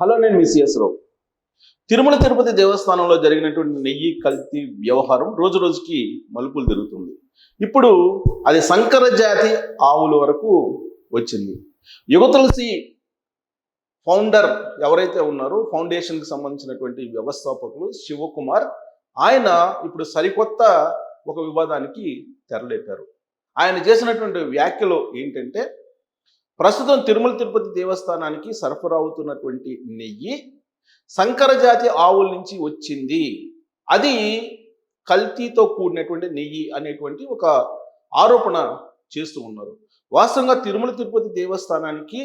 Hello నేను VCS రావు తిరుమల తిరుపతి దేవస్థానంలో జరిగినటువంటి నెయ్యి కల్తీ వ్యవహారం రోజు రోజుకి మలుపులు తిరుగుతుంది. ఇప్పుడు అది సంకర జాతి ఆవుల వరకు వచ్చింది. యుగతులసి ఫౌండర్ ఎవరైతే ఉన్నారో ఫౌండేషన్కి సంబంధించినటువంటి వ్యవస్థాపకులు శివకుమార్ ఆయన ఇప్పుడు సరికొత్త ఒక వివాదానికి తెరలేపారు. ఆయన చేసినటువంటి వ్యాఖ్యలు ఏంటంటే ప్రస్తుతం తిరుమల తిరుపతి దేవస్థానానికి సరఫరా అవుతున్నటువంటి నెయ్యి సంకర జాతి ఆవుల నుంచి వచ్చింది. అది కల్తీతో కూడినటువంటి నెయ్యి అనేటువంటి ఒక ఆరోపణ చేస్తూ ఉన్నారు. వాస్తవంగా తిరుమల తిరుపతి దేవస్థానానికి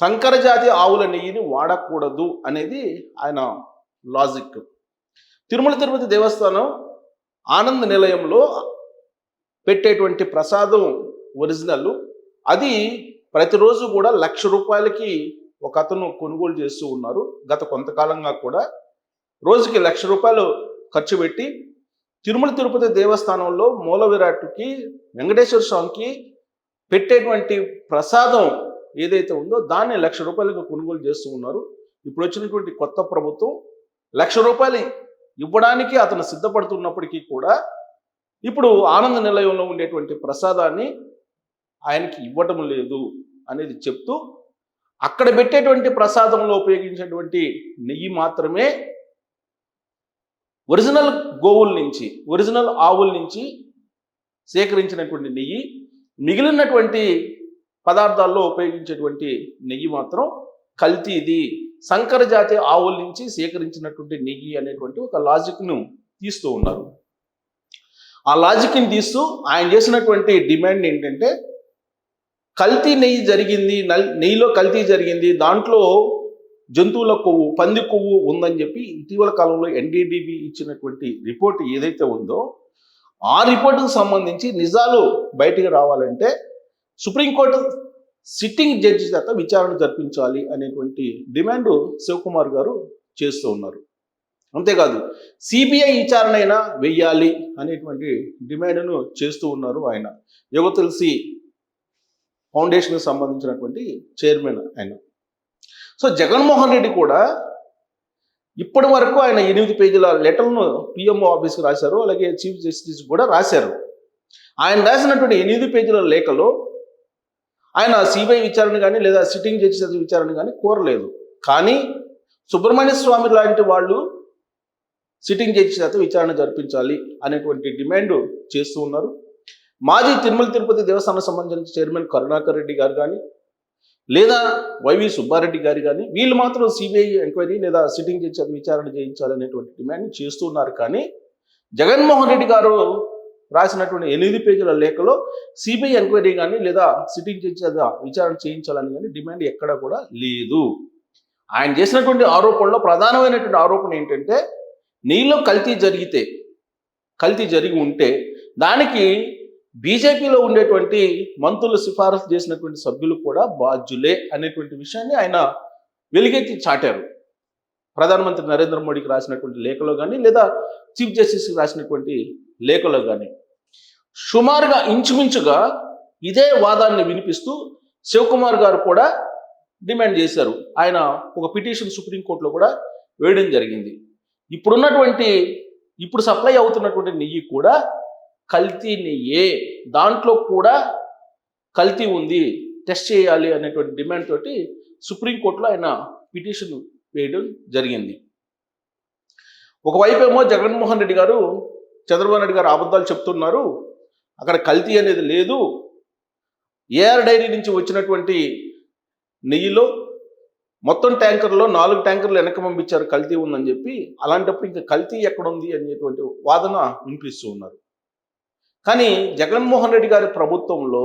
సంకర జాతి ఆవుల నెయ్యిని వాడకూడదు అనేది ఆయన లాజిక్. తిరుమల తిరుపతి దేవస్థానం ఆనంద నిలయంలో పెట్టేటువంటి ప్రసాదం ఒరిజినల్ అది ప్రతిరోజు కూడా లక్ష రూపాయలకి ఒక అతను కొనుగోలు చేస్తూ ఉన్నారు. గత కొంతకాలంగా కూడా రోజుకి లక్ష రూపాయలు ఖర్చు పెట్టి తిరుమల తిరుపతి దేవస్థానంలో మూల విరాట్కి వెంకటేశ్వర స్వామికి పెట్టేటువంటి ప్రసాదం ఏదైతే ఉందో దాన్ని లక్ష రూపాయలకు కొనుగోలు చేస్తూ ఉన్నారు. ఇప్పుడు వచ్చినటువంటి కొత్త ప్రభుత్వం లక్ష రూపాయలు ఇవ్వడానికి అతను సిద్ధపడుతున్నప్పటికీ కూడా ఇప్పుడు ఆనంద నిలయంలో ఉండేటువంటి ప్రసాదాన్ని ఆయనకి ఇవ్వటం లేదు అనేది చెప్తూ అక్కడ పెట్టేటువంటి ప్రసాదంలో ఉపయోగించేటువంటి నెయ్యి మాత్రమే ఒరిజినల్ గోవుల నుంచి ఒరిజినల్ ఆవుల నుంచి సేకరించినటువంటి నెయ్యి మిగిలినటువంటి పదార్థాల్లో ఉపయోగించేటువంటి నెయ్యి మాత్రం కల్తీది. సంకర జాతి ఆవుల నుంచి సేకరించినటువంటి నెయ్యి అనేటువంటి ఒక లాజిక్ను తీస్తూ ఉన్నారు. ఆ లాజిక్ని తీస్తూ ఆయన చేసినటువంటి డిమాండ్ ఏంటంటే కల్తీ నెయ్యి జరిగింది నల్- నెయ్యిలో కల్తీ జరిగింది దాంట్లో జంతువుల కొవ్వు పంది కొవ్వు ఉందని చెప్పి ఇటీవల కాలంలో ఎన్డీడీబీ ఇచ్చినటువంటి రిపోర్ట్ ఏదైతే ఉందో ఆ రిపోర్టుకు సంబంధించి నిజాలు బయటికి రావాలంటే సుప్రీంకోర్టు సిట్టింగ్ జడ్జి చేత విచారణ జరిపించాలి అనేటువంటి డిమాండ్ శివకుమార్ గారు చేస్తూ ఉన్నారు. అంతేకాదు సిబిఐ విచారణ అయినా వెయ్యాలి అనేటువంటి డిమాండ్ను చేస్తూ ఉన్నారు ఆయన. యుగ తెలిసి ఫౌండేషన్కి సంబంధించినటువంటి చైర్మన్ ఆయన. సో జగన్మోహన్ రెడ్డి కూడా ఇప్పటి వరకు ఆయన ఎనిమిది పేజీల లెటర్ను పిఎంఓ ఆఫీస్కి రాశారు అలాగే చీఫ్ జస్టిస్ కూడా రాశారు. ఆయన రాసినటువంటి ఎనిమిది పేజీల లేఖలో ఆయన సిబిఐ విచారణ కానీ లేదా సిట్టింగ్ జడ్జి విచారణ కానీ కోరలేదు. కానీ సుబ్రహ్మణ్య స్వామి లాంటి వాళ్ళు సిట్టింగ్ జడ్జి చేత విచారణ జరిపించాలి అనేటువంటి డిమాండ్ చేస్తూ ఉన్నారు. మాజీ తిరుమల తిరుపతి దేవస్థానం సంబంధించిన చైర్మన్ కరుణాకర్ రెడ్డి గారు కానీ లేదా వైవి సుబ్బారెడ్డి గారు కానీ వీళ్ళు మాత్రం సిబిఐ ఎంక్వైరీ లేదా సిట్టింగ్ చేయించాలి విచారణ చేయించాలనేటువంటి డిమాండ్ చేస్తున్నారు. కానీ జగన్మోహన్ రెడ్డి గారు రాసినటువంటి ఎనిమిది పేజీల లేఖలో సిబిఐ ఎంక్వైరీ కానీ లేదా సిట్టింగ్ జడ్జి విచారణ చేయించాలని కానీ డిమాండ్ ఎక్కడా కూడా లేదు. ఆయన చేసినటువంటి ఆరోపణలో ప్రధానమైనటువంటి ఆరోపణ ఏంటంటే నీలో కల్తీ జరిగితే కల్తీ జరిగి ఉంటే దానికి బీజేపీలో ఉండేటువంటి మంత్రులు సిఫారసు చేసినటువంటి సభ్యులు కూడా బాధ్యులే అనేటువంటి విషయాన్ని ఆయన వెలుగెత్తి చాటారు. ప్రధానమంత్రి నరేంద్ర మోడీకి రాసినటువంటి లేఖలో కానీ లేదా చీఫ్ జస్టిస్కి రాసినటువంటి లేఖలో కానీ సుమారుగా ఇంచుమించుగా ఇదే వాదాన్ని వినిపిస్తూ శివకుమార్ గారు కూడా డిమాండ్ చేశారు. ఆయన ఒక పిటిషన్ సుప్రీంకోర్టులో కూడా వేయడం జరిగింది. ఇప్పుడున్నటువంటి ఇప్పుడు సప్లై అవుతున్నటువంటి నెయ్యి కూడా కల్తీ నెయ్యే దాంట్లో కూడా కల్తీ ఉంది. టెస్ట్ చేయాలి అనేటువంటి డిమాండ్ తోటి సుప్రీంకోర్టులో ఆయన పిటిషన్ వేయడం జరిగింది. ఒకవైపు ఏమో జగన్మోహన్ రెడ్డి గారు చంద్రబాబు నాయుడు గారు అబద్ధాలు చెప్తున్నారు. అక్కడ కల్తీ అనేది లేదు. ఏఆర్ డైరీ నుంచి వచ్చినటువంటి నెయ్యిలో మొత్తం ట్యాంకర్లో నాలుగు ట్యాంకర్లు వెనక పంపించారు కల్తీ ఉందని చెప్పి. అలాంటప్పుడు ఇంకా కల్తీ ఎక్కడుంది అనేటువంటి వాదన వినిపిస్తూ ఉన్నారు. కానీ జగన్మోహన్ రెడ్డి గారి ప్రభుత్వంలో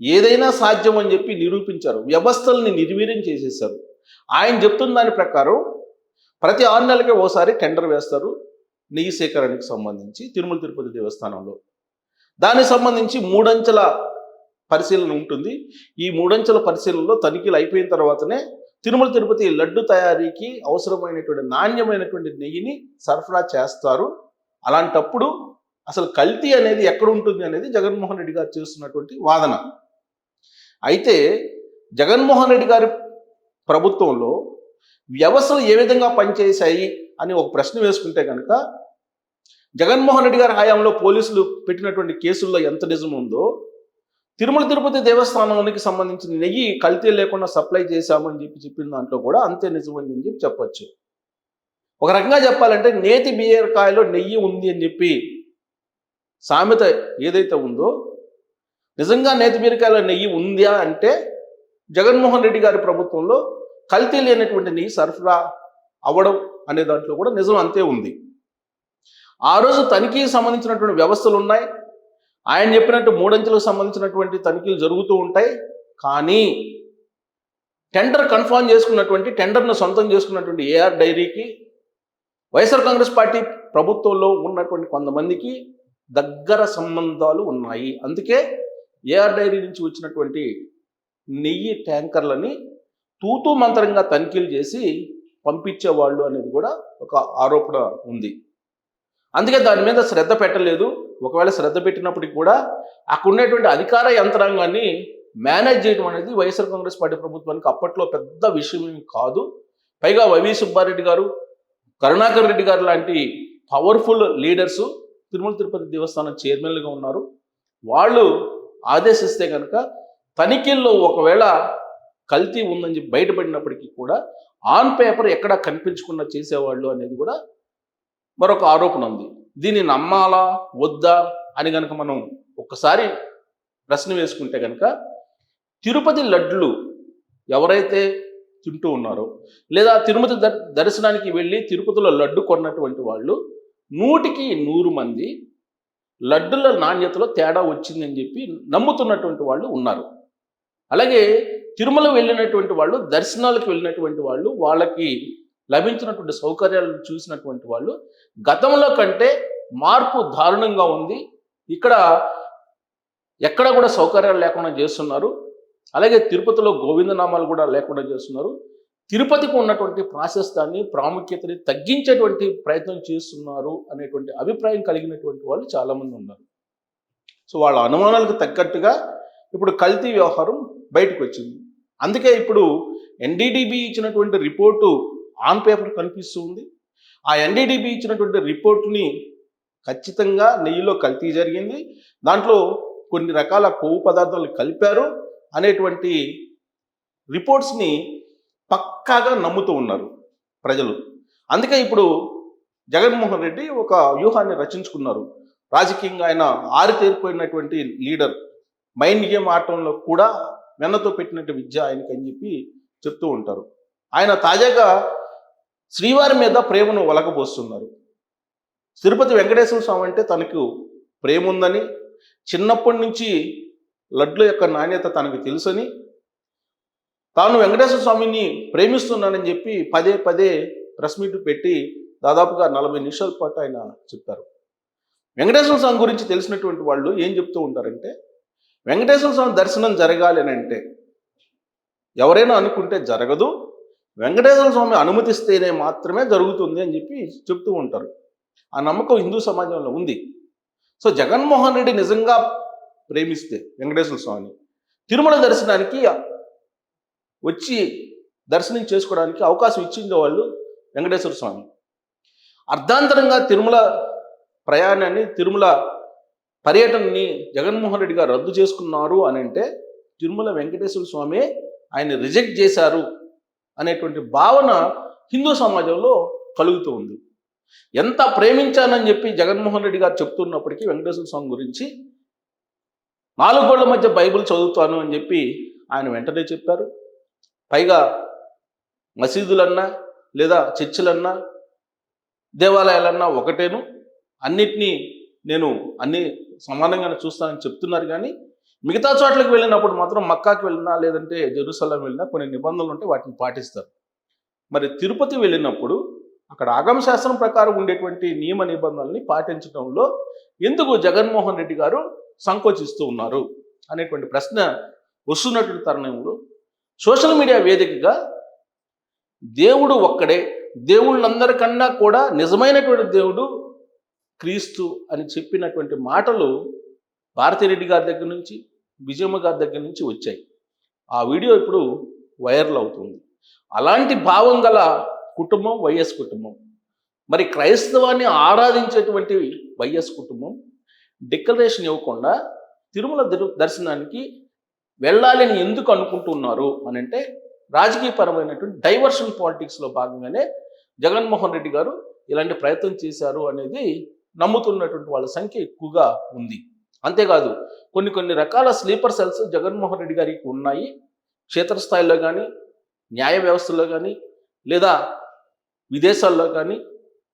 ఏదైనా సాధ్యం అని చెప్పి నిరూపించారు. వ్యవస్థల్ని నిర్వీర్యం చేసేసారు ఆయన చెప్తున్న దాని ప్రకారం ప్రతి ఆరు నెలలకి ఓసారి టెండర్ వేస్తారు. నెయ్యి సేకరణకు సంబంధించి తిరుమల తిరుపతి దేవస్థానంలో. దానికి సంబంధించి మూడంచెల పరిశీలన ఉంటుంది. ఈ మూడంచెల పరిశీలనలో తనిఖీలు అయిపోయిన తర్వాతనే తిరుమల తిరుపతి లడ్డు తయారీకి అవసరమైనటువంటి నాణ్యమైనటువంటి నెయ్యిని సరఫరా చేస్తారు. అలాంటప్పుడు అసలు కల్తీ అనేది ఎక్కడ ఉంటుంది అనేది జగన్మోహన్ రెడ్డి గారు చేస్తున్నటువంటి వాదన. అయితే జగన్మోహన్ రెడ్డి గారి ప్రభుత్వంలో వ్యవస్థలు ఏ విధంగా పనిచేశాయి అని ఒక ప్రశ్న వేసుకుంటే కనుక జగన్మోహన్ రెడ్డి గారి హయాంలో పోలీసులు పెట్టినటువంటి కేసుల్లో ఎంత నిజం ఉందో తిరుమల తిరుపతి దేవస్థానానికి సంబంధించిన నెయ్యి కల్తీ లేకుండా సప్లై చేశామని చెప్పి చెప్పిన దాంట్లో కూడా అంతే నిజమని చెప్పి చెప్పచ్చు. ఒక రకంగా చెప్పాలంటే నేతి బియ్యకాయలో నెయ్యి ఉంది అని చెప్పి సామెత ఏదైతే ఉందో నిజంగా నేతి బీరకాయలో నెయ్యి ఉందా అంటే జగన్మోహన్ రెడ్డి గారి ప్రభుత్వంలో కల్తీ లేనటువంటి నెయ్యి సరఫరా అవ్వడం అనే దాంట్లో కూడా నిజం అంతే ఉంది. ఆ రోజు తనిఖీకి సంబంధించినటువంటి వ్యవస్థలు ఉన్నాయి. ఆయన చెప్పినట్టు మూడంచెలకు సంబంధించినటువంటి తనిఖీలు జరుగుతూ ఉంటాయి. కానీ టెండర్ కన్ఫర్మ్ చేసుకున్నటువంటి టెండర్ను సొంతం చేసుకున్నటువంటి ఏఆర్ డైరీకి వైఎస్ఆర్ కాంగ్రెస్ పార్టీ ప్రభుత్వంలో ఉన్నటువంటి కొంతమందికి దగ్గర సంబంధాలు ఉన్నాయి. అందుకే ఏఆర్ డైరీ నుంచి వచ్చినటువంటి నెయ్యి ట్యాంకర్లని తూతూ మంత్రంగా తనిఖీలు చేసి పంపించేవాళ్ళు అనేది కూడా ఒక ఆరోపణ ఉంది. అందుకే దాని మీద శ్రద్ధ పెట్టలేదు. ఒకవేళ శ్రద్ధ పెట్టినప్పటికీ కూడా అక్కడ అధికార యంత్రాంగాన్ని మేనేజ్ చేయడం అనేది వైఎస్ఆర్ కాంగ్రెస్ పార్టీ ప్రభుత్వానికి అప్పట్లో పెద్ద విషయం కాదు. పైగా వైవి సుబ్బారెడ్డి గారు కరుణాకర్ రెడ్డి గారు లాంటి పవర్ఫుల్ లీడర్స్ తిరుమల తిరుపతి దేవస్థానం చైర్మన్లుగా ఉన్నారు. వాళ్ళు ఆదేశిస్తే కనుక తనిఖీల్లో ఒకవేళ కల్తీ ఉందని చెప్పి బయటపడినప్పటికీ కూడా ఆన్ పేపర్ ఎక్కడ కనిపించకుండా చేసేవాళ్ళు అనేది కూడా మరొక ఆరోపణ ఉంది. దీన్ని నమ్మాలా? వద్దా? అని కనుక మనం ఒక్కసారి ప్రశ్న వేసుకుంటే కనుక తిరుపతి లడ్లు ఎవరైతే తింటూ ఉన్నారో లేదా తిరుమతి దర్- దర్శనానికి వెళ్ళి తిరుపతిలో లడ్డు కొన్నటువంటి వాళ్ళు నూటికి నూరు మంది లడ్డుల నాణ్యతలో తేడా వచ్చిందని చెప్పి నమ్ముతున్నటువంటి వాళ్ళు ఉన్నారు. అలాగే తిరుమల వెళ్ళినటువంటి వాళ్ళు దర్శనాలకు వెళ్ళినటువంటి వాళ్ళు వాళ్ళకి లభించినటువంటి సౌకర్యాలను చూసినటువంటి వాళ్ళు గతంలో కంటే మార్పు దారుణంగా ఉంది. ఇక్కడ ఎక్కడ కూడా సౌకర్యాలు లేకుండా చేస్తున్నారు. అలాగే తిరుపతిలో గోవిందనామాలు కూడా లేకుండా చేస్తున్నారు. తిరుపతికి ఉన్నటువంటి ప్రాశస్తాన్ని ప్రాముఖ్యతని తగ్గించేటువంటి ప్రయత్నం చేస్తున్నారు అనేటువంటి అభిప్రాయం కలిగినటువంటి వాళ్ళు చాలామంది ఉన్నారు. సో వాళ్ళ అనుమానాలకు తగ్గట్టుగా ఇప్పుడు కల్తీ వ్యవహారం బయటకు వచ్చింది అందుకే ఇప్పుడు ఎన్డీడీబీ ఇచ్చినటువంటి రిపోర్టు ఆన్ పేపర్ కనిపిస్తూ ఉంది. ఆ ఎన్డీడీబీ ఇచ్చినటువంటి రిపోర్టుని ఖచ్చితంగా నెయ్యిలో కల్తీ జరిగింది. దాంట్లో కొన్ని రకాల కొవ్వు పదార్థాలు కలిపారు అనేటువంటి రిపోర్ట్స్ని పక్కాగా నమ్ముతూ ఉన్నారు ప్రజలు. అందుకే ఇప్పుడు జగన్మోహన్ రెడ్డి ఒక వ్యూహాన్ని రచించుకున్నారు. రాజకీయంగా ఆయన ఆరితేరిపోయినటువంటి లీడర్ మైండ్ గేమ్ ఆడటంలో కూడా వెన్నతో పెట్టినట్టు విద్య ఆయనకి అని చెప్పి చెప్తూ ఉంటారు. ఆయన తాజాగా శ్రీవారి మీద ప్రేమను వలకపోస్తున్నారు తిరుపతి వెంకటేశ్వర స్వామి అంటే తనకు ప్రేమ ఉందని చిన్నప్పటి నుంచి లడ్ల యొక్క నాణ్యత తనకు తెలుసని తాను వెంకటేశ్వర స్వామిని ప్రేమిస్తున్నానని చెప్పి పదే పదే ప్రెస్ మీట్ పెట్టి దాదాపుగా నలభై నిమిషాల పాటు ఆయన చెప్తారు. వెంకటేశ్వర స్వామి గురించి తెలిసినటువంటి వాళ్ళు ఏం చెప్తూ ఉంటారంటే వెంకటేశ్వర స్వామి దర్శనం జరగాలి అని అంటే ఎవరైనా అనుకుంటే జరగదు వెంకటేశ్వర స్వామి అనుమతిస్తేనే మాత్రమే జరుగుతుంది అని చెప్పి చెప్తూ ఉంటారు. ఆ నమ్మకం హిందూ సమాజంలో ఉంది. సో జగన్మోహన్ రెడ్డి నిజంగా ప్రేమిస్తే వెంకటేశ్వర స్వామిని తిరుమల దర్శనానికి వచ్చి దర్శనం చేసుకోవడానికి అవకాశం ఇచ్చింది వాళ్ళు వెంకటేశ్వర స్వామి. అర్ధాంతరంగా తిరుమల ప్రయాణాన్ని తిరుమల పర్యటనని జగన్మోహన్ రెడ్డి గారు రద్దు చేసుకున్నారు అని అంటే తిరుమల వెంకటేశ్వర స్వామి ఆయన రిజెక్ట్ చేశారు అనేటువంటి భావన హిందూ సమాజంలో కలుగుతూ ఉంది. ఎంత ప్రేమించానని చెప్పి జగన్మోహన్ రెడ్డి గారు చెప్తున్నప్పటికీ వెంకటేశ్వర స్వామి గురించి నాలుగు గోళ్ళ మధ్య బైబిల్ చదువుతాను అని చెప్పి ఆయన వెంటనే చెప్పారు. పైగా మసీదులన్నా లేదా చర్చిలన్నా దేవాలయాలన్నా ఒకటేను. అన్నిటినీ నేను అన్ని సమానంగానే చూస్తానని చెప్తున్నారు కానీ మిగతా చోట్లకు వెళ్ళినప్పుడు మాత్రం మక్కాకి వెళ్ళినా లేదంటే జెరూసలం వెళ్ళినా కొన్ని నిబంధనలు ఉంటే వాటిని పాటిస్తారు. మరి తిరుపతి వెళ్ళినప్పుడు అక్కడ ఆగమ శాస్త్రం ప్రకారం ఉండేటువంటి నియమ నిబంధనల్ని పాటించడంలో ఎందుకు జగన్మోహన్ రెడ్డి గారు సంకోచిస్తూ ఉన్నారు అనేటువంటి ప్రశ్న వస్తున్నటువంటి తరుణంలో సోషల్ మీడియా వేదికగా దేవుడు ఒక్కడే. దేవుళ్ళందరికన్నా కూడా నిజమైనటువంటి దేవుడు క్రీస్తు అని చెప్పినటువంటి మాటలు భారతిరెడ్డి గారి దగ్గర నుంచి విజయమ్మ గారి దగ్గర నుంచి వచ్చాయి. ఆ వీడియో ఇప్పుడు వైరల్ అవుతుంది. అలాంటి భావం గల కుటుంబం వైఎస్ కుటుంబం. మరి క్రైస్తవాన్ని ఆరాధించేటువంటి వైఎస్ కుటుంబం డిక్లరేషన్ ఇవ్వకుండా తిరుమల దర్శనానికి వెళ్ళాలని ఎందుకు అనుకుంటున్నారు అని అంటే రాజకీయపరమైనటువంటి డైవర్షన్ పాలిటిక్స్లో భాగంగానే జగన్మోహన్ రెడ్డి గారు ఇలాంటి ప్రయత్నం చేశారు అనేది నమ్ముతున్నటువంటి వాళ్ళ సంఖ్య ఎక్కువగా ఉంది. అంతేకాదు కొన్ని కొన్ని రకాల స్లీపర్ సెల్స్ జగన్మోహన్ రెడ్డి గారికి ఉన్నాయి. క్షేత్రస్థాయిలో కానీ న్యాయ వ్యవస్థలో కానీ లేదా విదేశాల్లో కానీ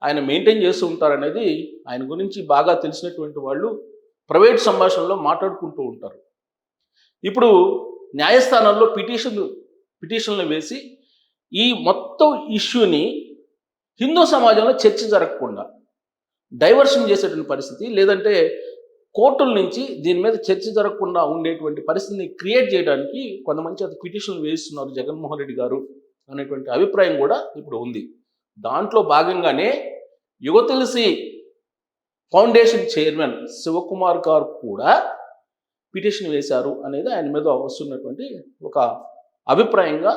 ఆయన మెయింటైన్ చేస్తూ ఉంటారనేది ఆయన గురించి బాగా తెలిసినటువంటి వాళ్ళు ప్రైవేట్ సంభాషణలో మాట్లాడుకుంటూ ఉంటారు. ఇప్పుడు న్యాయస్థానాల్లో పిటిషన్ పిటిషన్లు వేసి ఈ మొత్తం ఇష్యూని హిందూ సమాజంలో చర్చ జరగకుండా డైవర్షన్ చేసేటువంటి పరిస్థితి లేదంటే కోర్టుల నుంచి దీని మీద చర్చ జరగకుండా ఉండేటువంటి పరిస్థితిని క్రియేట్ చేయడానికి కొంతమంది అది పిటిషన్లు వేస్తున్నారు జగన్మోహన్ రెడ్డి గారు అనేటువంటి అభిప్రాయం కూడా ఇప్పుడు ఉంది. దాంట్లో భాగంగానే యువ తెలిసి ఫౌండేషన్ చైర్మన్ శివకుమార్ గారు కూడా పిటిషన్ వేశారు అనేది ఆయన మీద వస్తున్నటువంటి ఒక అభిప్రాయంగా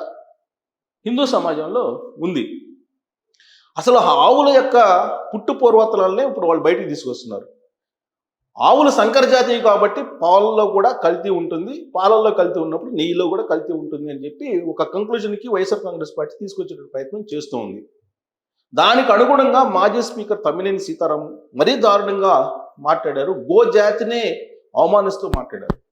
హిందూ సమాజంలో ఉంది. అసలు ఆవుల యొక్క పుట్టు పూర్వతలనే ఇప్పుడు వాళ్ళు బయటికి తీసుకొస్తున్నారు. ఆవులు సంకరజాతీయ కాబట్టి పాలల్లో కూడా కల్తీ ఉంటుంది. పాలల్లో కల్తీ ఉన్నప్పుడు నెయ్యిలో కూడా కల్తీ ఉంటుంది అని చెప్పి ఒక కంక్లూజన్కి వైఎస్ఆర్ కాంగ్రెస్ పార్టీ తీసుకొచ్చే ప్రయత్నం చేస్తూ ఉంది. దానికి అనుగుణంగా మాజీ స్పీకర్ తమ్మినేని సీతారాం మరీ దారుణంగా మాట్లాడారు. గో జాతినే అవమానిస్తూ మాట్లాడారు.